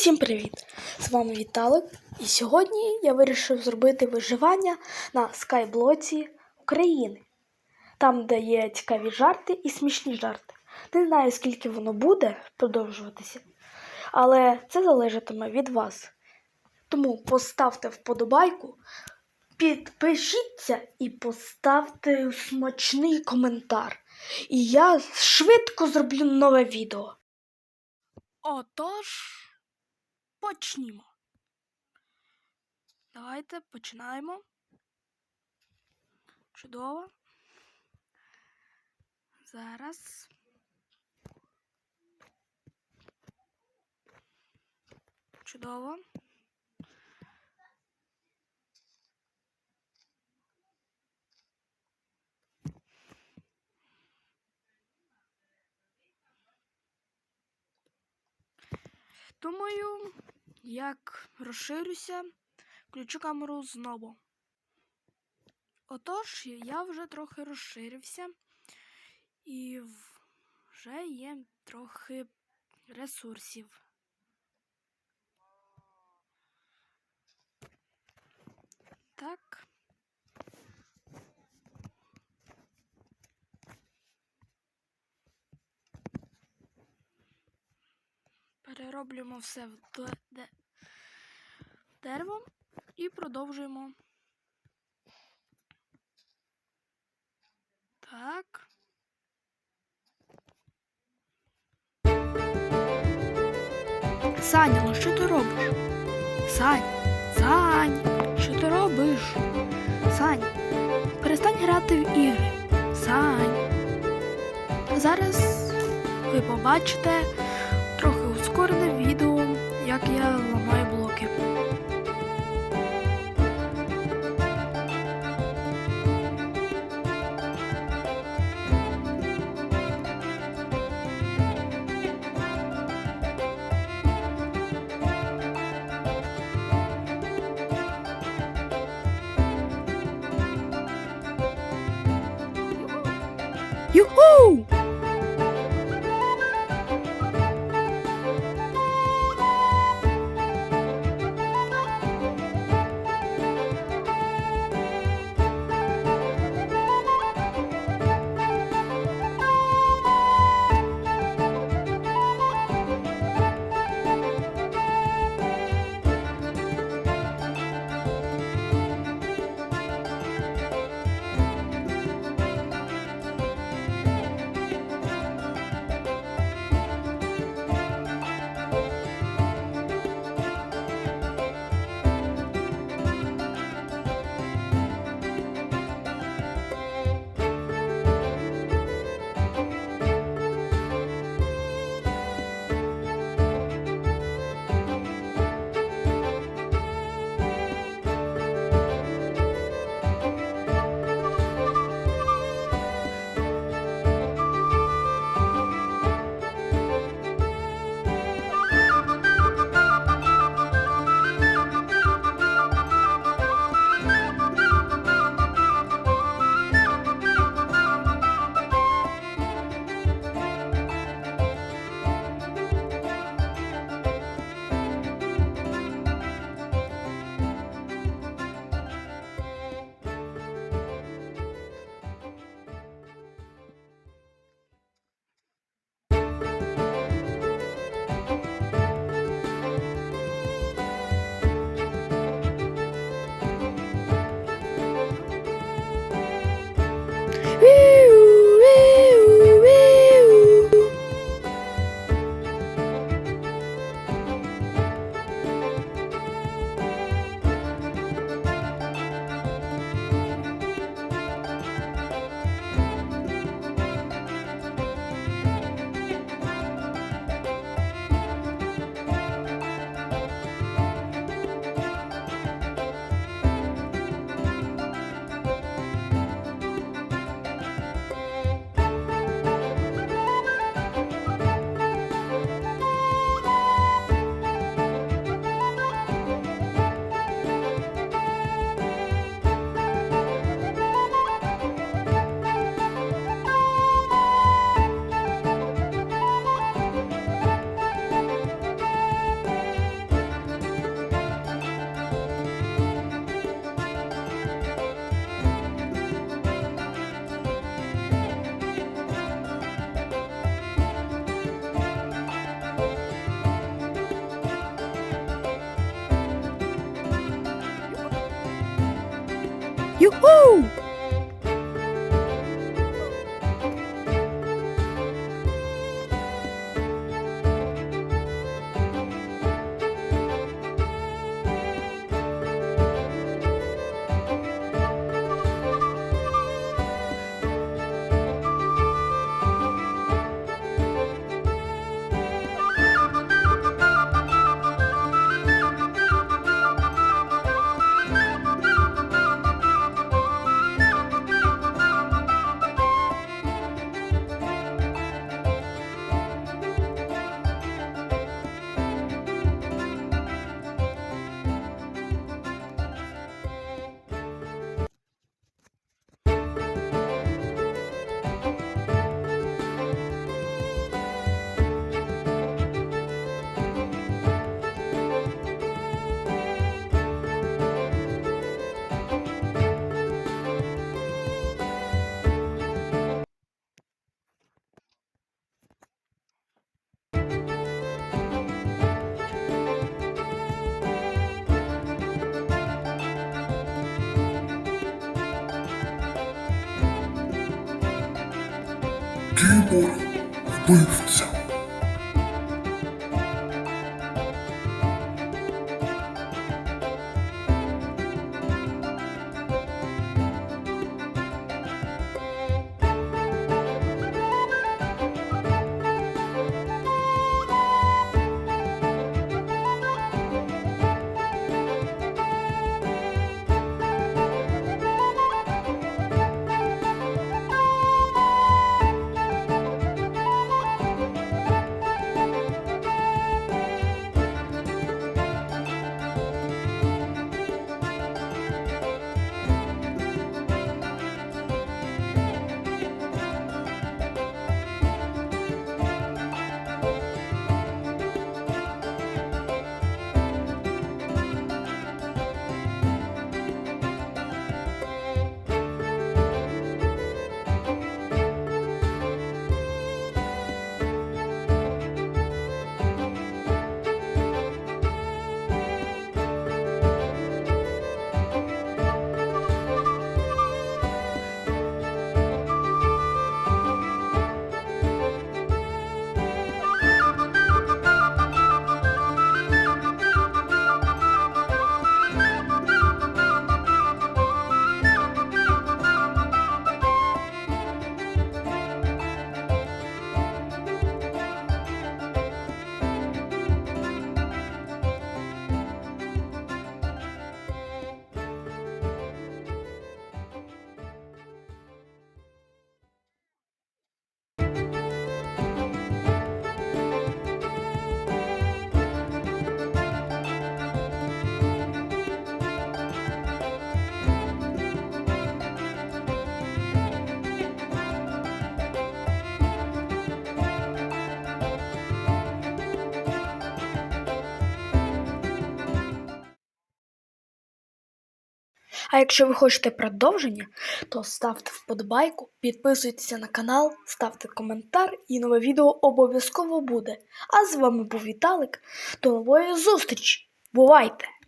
Усім привіт! З вами Віталик. І сьогодні я вирішив зробити виживання на скайблоці України. Там, де є цікаві жарти і смішні жарти. Не знаю, скільки воно буде продовжуватися, але це залежатиме від вас. Тому поставте вподобайку, підпишіться і поставте смачний коментар. І я швидко зроблю нове відео. Отож, почнімо. Давайте починаємо. Чудово. Зараз. Чудово. Думаю, як розширюся, включу камеру знову. Отож, я вже трохи розширився і вже є трохи ресурсів. Так. Перероблюємо все в де- де- дерево і продовжуємо. Так. Саня, ну що ти робиш? Сань, Сань, що ти робиш? Сань, перестань грати в ігри. Сань. Зараз ви побачите Yoo-hoo! Yoo-hoo! Тибор Бывцев. А якщо ви хочете продовження, то ставте вподобайку, підписуйтесь на канал, ставте коментар і нове відео обов'язково буде. А з вами був Віталик. До нової зустрічі! Бувайте!